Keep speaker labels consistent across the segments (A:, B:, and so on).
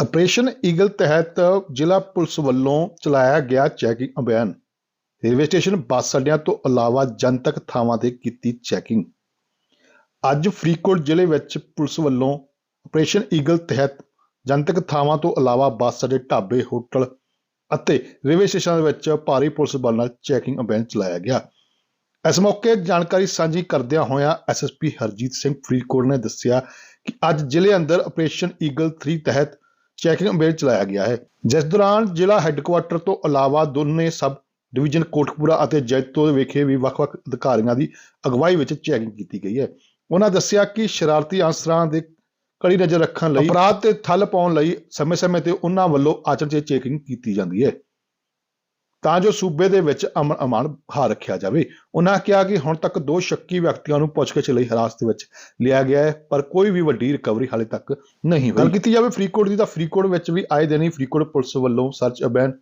A: Operation eagle ਤਹਿਤ ਜ਼ਿਲ੍ਹਾ police ਵੱਲੋਂ ਚਲਾਇਆ ਗਿਆ ਚੈਕਿੰਗ ਅਭਿਆਨ। ਰੇਲਵੇ ਸਟੇਸ਼ਨ ਬੱਸ ਅੱਡਿਆਂ ਤੋਂ ਇਲਾਵਾ ਜਨਤਕ ਥਾਵਾਂ ਤੇ ਕੀਤੀ ਚੈਕਿੰਗ। ਅੱਜ ਫਰੀਦਕੋਟ ਜ਼ਿਲ੍ਹੇ ਵਿੱਚ ਪੁਲਿਸ ਵੱਲੋਂ ਆਪਰੇਸ਼ਨ ਈਗਲ ਤਹਿਤ ਜਨਤਕ ਥਾਵਾਂ ਤੋਂ ਇਲਾਵਾ ਬੱਸ ਅੱਡੇ, ਢਾਬੇ, ਹੋਟਲ ਅਤੇ ਰੇਲਵੇ ਸਟੇਸ਼ਨਾਂ ਵਿੱਚ ਭਾਰੀ ਪੁਲਿਸ ਬਲ ਨਾਲ ਚੈਕਿੰਗ ਅਭਿਆਨ ਚਲਾਇਆ ਗਿਆ। ਇਸ ਮੌਕੇ ਜਾਣਕਾਰੀ ਸਾਂਝੀ ਕਰਦਿਆਂ ਹੋਇਆਂ ਐਸਐਸਪੀ ਹਰਜੀਤ ਸਿੰਘ ਫਰੀਦਕੋਟ ਨੇ ਦੱਸਿਆ ਕਿ ਅੱਜ ਜ਼ਿਲ੍ਹੇ ਅੰਦਰ ਆਪਰੇਸ਼ਨ ਈਗਲ 3 ਤਹਿਤ ਚੈਕਿੰਗ ਅਭਿਆਨ ਚਲਾਇਆ ਗਿਆ ਹੈ। ਜਿਸ ਦੌਰਾਨ ਜ਼ਿਲ੍ਹਾ ਹੈੱਡਕੁਆਰਟਰ ਤੋਂ ਇਲਾਵਾ ਦੋਨੇ ਸਬ ਡਿਵੀਜ਼ਨ ਕੋਟਕਪੂਰਾ ਅਤੇ ਜੈਤੋ ਵਿਖੇ ਵੀ ਵੱਖ-ਵੱਖ ਅਧਿਕਾਰੀਆਂ ਦੀ ਅਗਵਾਈ ਵਿੱਚ ਚੈਕਿੰਗ ਕੀਤੀ ਗਈ ਹੈ। ਉਹਨਾਂ ਦੱਸਿਆ ਕਿ ਸ਼ਰਾਰਤੀ ਅਨਸਰਾਂ ਦੇ ਕੜੀ ਨਜ਼ਰ ਰੱਖਣ ਲਈ ਅਪਰਾਧ ਤੇ ਠੱਲ ਪਾਉਣ ਲਈ ਸਮੇਂ-ਸਮੇਂ ਤੇ ਉਹਨਾਂ ਵੱਲੋਂ ਆਚਰਣ ਚੈਕਿੰਗ ਕੀਤੀ ਜਾਂਦੀ ਹੈ। ਤਾਂ ਜੋ ਸੂਬੇ ਦੇ ਵਿੱਚ ਅਮਨ ਅਮਾਨ ਬਹਾਲ ਰੱਖਿਆ ਜਾਵੇ। ਉਹਨਾਂ ਕਿਹਾ ਕਿ ਹੁਣ ਤੱਕ ਦੋ ਸ਼ੱਕੀ ਵਿਅਕਤੀਆਂ ਨੂੰ ਪੁੱਛਗਿੱਛ ਲਈ ਹਿਰਾਸਤ ਵਿੱਚ ਲਿਆ ਗਿਆ ਹੈ ਪਰ ਕੋਈ ਵੀ ਵੱਡੀ ਰਿਕਵਰੀ ਹਾਲੇ ਤੱਕ ਨਹੀਂ ਹੋਈ। ਗੱਲ ਕੀਤੀ ਜਾਵੇ ਫਰੀਦਕੋਟ ਦੀ ਤਾਂ ਫਰੀਦਕੋਟ ਵਿੱਚ ਵੀ ਆਏ ਦਿਨ ਹੀ ਫਰੀਦਕੋਟ ਪੁਲਿਸ ਵੱਲੋਂ ਸਰਚ ਅਭਿਆਨ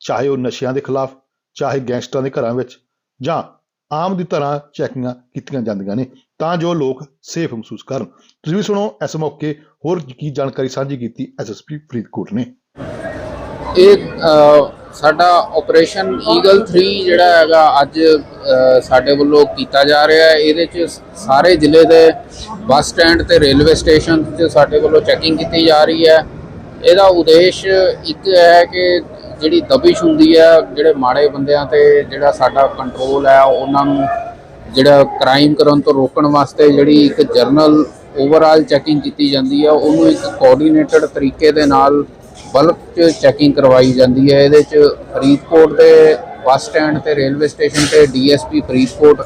A: ਚਾਹੇ ਉਹ ਨਸ਼ਿਆਂ ਦੇ ਖਿਲਾਫ ਚਾਹੇ ਗੈਂਗਸਟਰਾਂ ਦੇ ਘਰਾਂ ਵਿੱਚ ਜਾਂ ਆਮ ਦੀ ਤਰ੍ਹਾਂ ਚੈਕਿੰਗਾਂ ਕੀਤੀਆਂ ਜਾਂਦੀਆਂ ਨੇ ਤਾਂ ਜੋ ਲੋਕ ਸੇਫ ਮਹਿਸੂਸ ਕਰਨ। ਤੁਸੀਂ ਵੀ ਸੁਣੋ ਇਸ ਮੌਕੇ ਹੋਰ ਕੀ ਜਾਣਕਾਰੀ ਸਾਂਝੀ ਕੀਤੀ ਐਸਐਸਪੀ ਫਰੀਦਕੋਟ ਨੇ।
B: ਇਹ ਸਾਡਾ ਆਪਰੇਸ਼ਨ ਈਗਲ 3 ਜਿਹੜਾ ਹੈਗਾ ਅੱਜ ਸਾਡੇ ਵੱਲੋਂ ਕੀਤਾ ਜਾ ਰਿਹਾ ਹੈ। ਇਹਦੇ ਚ ਸਾਰੇ ਜ਼ਿਲ੍ਹੇ ਦੇ ਬੱਸ ਸਟੈਂਡ ਤੇ ਰੇਲਵੇ ਸਟੇਸ਼ਨ 'ਚ ਸਾਡੇ ਵੱਲੋਂ ਚੈਕਿੰਗ ਕੀਤੀ ਜਾ ਰਹੀ ਹੈ। ਇਹਦਾ ਉਦੇਸ਼ ਇੱਕ ਹੈ ਕਿ ਜਿਹੜੀ ਦਬਿਸ਼ ਹੁੰਦੀ ਹੈ, ਜਿਹੜੇ ਮਾੜੇ ਬੰਦਿਆਂ ਤੇ ਜਿਹੜਾ ਸਾਡਾ ਕੰਟਰੋਲ ਹੈ, ਉਹਨਾਂ ਨੂੰ ਜਿਹੜਾ ਕ੍ਰਾਈਮ ਕਰਨ ਤੋਂ ਰੋਕਣ ਵਾਸਤੇ ਜਿਹੜੀ ਇੱਕ ਜਰਨਲ ਓਵਰਆਲ ਚੈਕਿੰਗ ਕੀਤੀ ਜਾਂਦੀ ਹੈ, ਉਹਨੂੰ ਇੱਕ ਕੋਆਰਡੀਨੇਟਡ ਤਰੀਕੇ ਦੇ ਨਾਲ ਬਲਕ 'ਚ ਚੈਕਿੰਗ ਕਰਵਾਈ ਜਾਂਦੀ ਹੈ। ਇਹਦੇ 'ਚ ਫਰੀਦਕੋਟ ਦੇ ਬੱਸ ਸਟੈਂਡ ਤੇ ਰੇਲਵੇ ਸਟੇਸ਼ਨ ਤੇ ਡੀਐਸਪੀ ਫਰੀਦਕੋਟ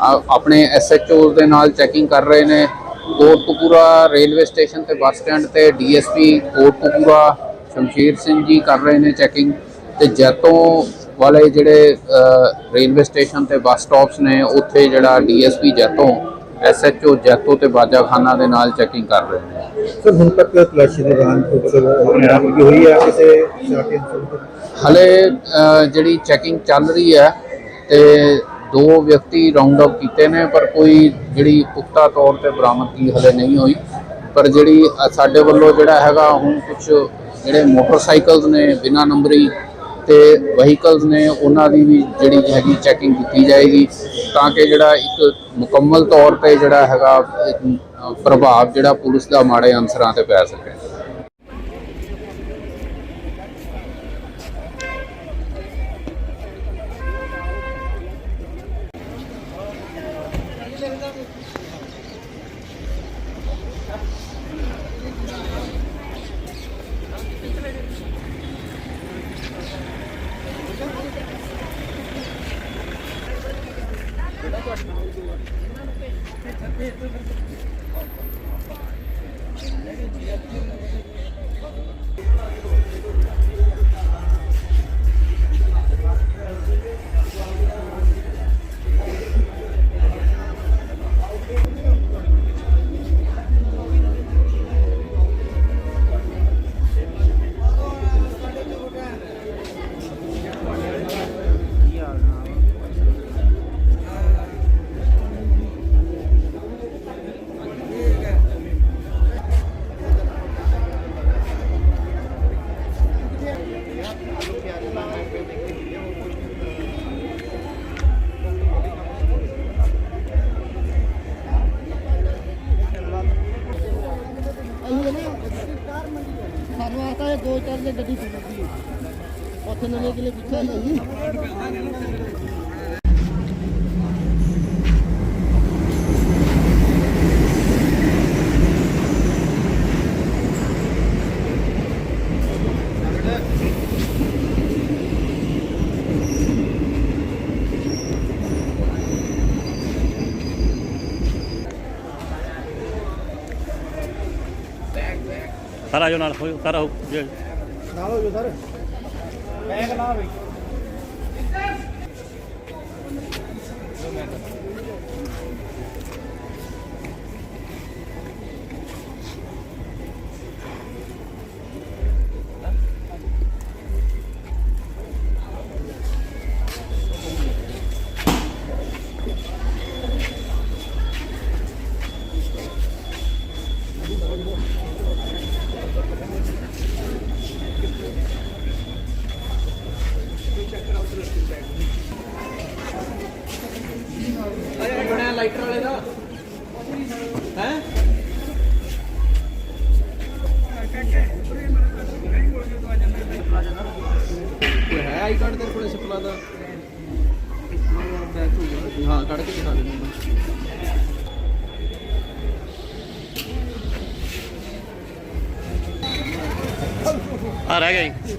B: ਆ- ਆਪਣੇ ਐਸਐਚਓ ਦੇ ਨਾਲ ਚੈਕਿੰਗ ਕਰ ਰਹੇ ਨੇ। ਕੋਟਕਪੂਰਾ ਰੇਲਵੇ ਸਟੇਸ਼ਨ ਤੇ ਬੱਸ ਸਟੈਂਡ ਤੇ ਡੀਐਸਪੀ ਕੋਟਕਪੂਰਾ ਸ਼ਮਸ਼ੀਰ ਸਿੰਘ ਜੀ ਕਰ ਰਹੇ ਨੇ ਚੈਕਿੰਗ ਤੇ ਜੈਤੋਂ ਵਾਲੇ ਜਿਹੜੇ ਰੇਲਵੇ ਸਟੇਸ਼ਨ ਤੇ ਬੱਸ ਸਟਾਪਸ ਨੇ, ਉੱਥੇ ਜਿਹੜਾ ਡੀਐਸਪੀ ਜੈਤੋਂ ਐਸਐਚਓ ਜੈਤੋ ਤੇ ਬਾਜਾਖਾਨਾ ਦੇ ਨਾਲ ਚੈਕਿੰਗ ਕਰ ਰਹੇ ਨੇ
C: ਸਰ ਹੁਣ ਤੱਕ ਤਲਾਸ਼ੀ ਦੇ ਦੌਰਾਨ ਕੋਈ ਹੋਈ ਹੈ ਕਿਸੇ?
B: ਹਲੇ ਜਿਹੜੀ ਚੈਕਿੰਗ ਚੱਲ ਰਹੀ ਹੈ ਤੇ ਦੋ ਵਿਅਕਤੀ ਰਾਉਂਡ ਅਪ ਕੀਤੇ ਨੇ ਪਰ ਕੋਈ ਜਿਹੜੀ ਪੁਖਤਾ ਤੌਰ ਤੇ ਬਰਾਮਦਗੀ ਹਲੇ ਨਹੀਂ ਹੋਈ ਪਰ ਜਿਹੜੀ ਸਾਡੇ ਵੱਲੋਂ ਜਿਹੜਾ ਹੈਗਾ ਹੁਣ ਕੁਝ ਜਿਹੜੇ ਮੋਟਰਸਾਈਕਲਸ ਨੇ ਬਿਨਾਂ ਨੰਬਰੀ ਤੇ ਵਹੀਕਲਸ ਨੇ ਉਹਨਾਂ ਦੀ ਵੀ ਜਿਹੜੀ ਹੈਗੀ ਚੈਕਿੰਗ ਕੀਤੀ ਜਾਏਗੀ, ਤਾਂ ਕਿ ਜਿਹੜਾ ਇੱਕ ਮੁਕੰਮਲ ਤੌਰ ਤੇ ਜਿਹੜਾ ਹੈਗਾ ਪ੍ਰਭਾਵ ਜਿਹੜਾ ਪੁਲਿਸ ਦਾ ਮਾੜੇ ਅਨਸਰਾਂ ਤੇ ਪੈ ਸਕੇ।
D: レギュ
B: ラーはね、今日は日本でご覧ください。
D: ਦੋ ਚਾਰ ਦੇ ਗੱਡੀ ਚੁੱਕੀ ਉੱਥੇ ਨਵੇਂ ਕਿਲੇ ਪਿੱਛੇ। ਆਈ ਹੈ ਜੀ
E: ਸਰ ਆਜੋ ਨਾਲ ਹੋਇਓ ਸਰ ਜੀ।
C: ਨਾਲ ਹੋ ਜੋ ਸਰ ਬੈਗ ਅਰੇ ਬਣਿਆ ਲਾਈਟਰ ਵਾਲੇ ਦਾ ਹੈ ਹੈ
F: ਆਈ ਕਾਰਡ ਤੇਰੇ ਕੋਲੇ ਸਪਲਾ ਦਾ ਹਾਂ ਕੱਢ ਕੇ ਦਿਖਾ ਦੇ ਮੈਨੂੰ
E: ਆ ਰਹਿ ਗਈ